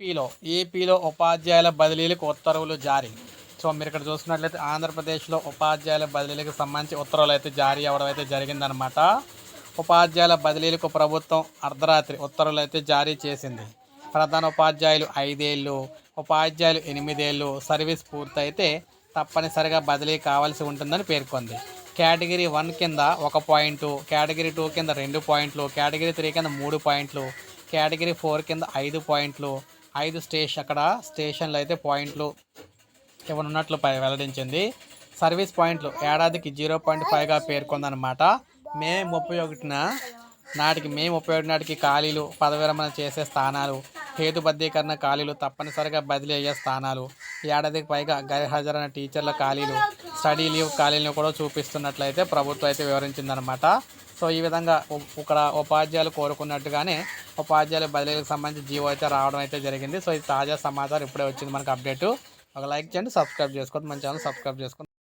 ఏపీలో ఏపీలో ఉపాధ్యాయుల బదిలీలకు ఉత్తర్వులు జారీ. సో మీరు ఇక్కడ చూసుకున్నట్లయితే ఆంధ్రప్రదేశ్లో ఉపాధ్యాయుల బదిలీలకు సంబంధించి ఉత్తర్వులు అయితే జారీ అవ్వడం అయితే జరిగిందనమాట ఉపాధ్యాయుల బదిలీలకు ప్రభుత్వం అర్ధరాత్రి ఉత్తర్వులు అయితే జారీ చేసింది. ప్రధాన ఉపాధ్యాయులు ఐదేళ్ళు ఉపాధ్యాయులు ఎనిమిదేళ్ళు సర్వీస్ పూర్తయితే తప్పనిసరిగా బదిలీ కావాల్సి ఉంటుందని పేర్కొంది. కేటగిరీ వన్ కింద ఒక పాయింట్ కేటగిరీ టూ కింద రెండు పాయింట్లు కేటగిరీ త్రీ కింద మూడు పాయింట్లు కేటగిరీ ఫోర్ కింద ఐదు పాయింట్లు ఐదు స్టేషన్ అక్కడ స్టేషన్లు అయితే పాయింట్లు ఇవ్వనున్నట్లు ఉన్నట్లు వెల్లడించింది. సర్వీస్ పాయింట్లు ఏడాదికి జీరో పాయింట్ ఫైవ్గా పేర్కొందనమాట మే ముప్పై ఒకటిన నాటికి మే ముప్పై ఒకటి నాటికి ఖాళీలు పదవిరమణ విరమణ చేసే స్థానాలు హేతుబద్ధీకరణ ఖాళీలు తప్పనిసరిగా బదిలీ అయ్యే స్థానాలు ఏడాదికి పైగా గైర్హాజరైన టీచర్ల ఖాళీలు స్టడీ లీవ్ ఖాళీలను కూడా చూపిస్తున్నట్లయితే ప్రభుత్వం అయితే వివరించిందనమాట సో ఈ విధంగా ఇక్కడ ఉపాధ్యాయులు కోరుకున్నట్టుగానే ఉపాధ్యాయుల బదిలీలకు సంబంధించి జీవో అయితే రావడం అయితే జరిగింది. సో ఇది తాజా సమాచారం ఇప్పుడే వచ్చింది మనకు అప్డేటు. ఒక లైక్ చేయండి సబ్స్క్రైబ్ చేసుకోండి మన ఛానల్ సబ్స్క్రైబ్ చేసుకోండి.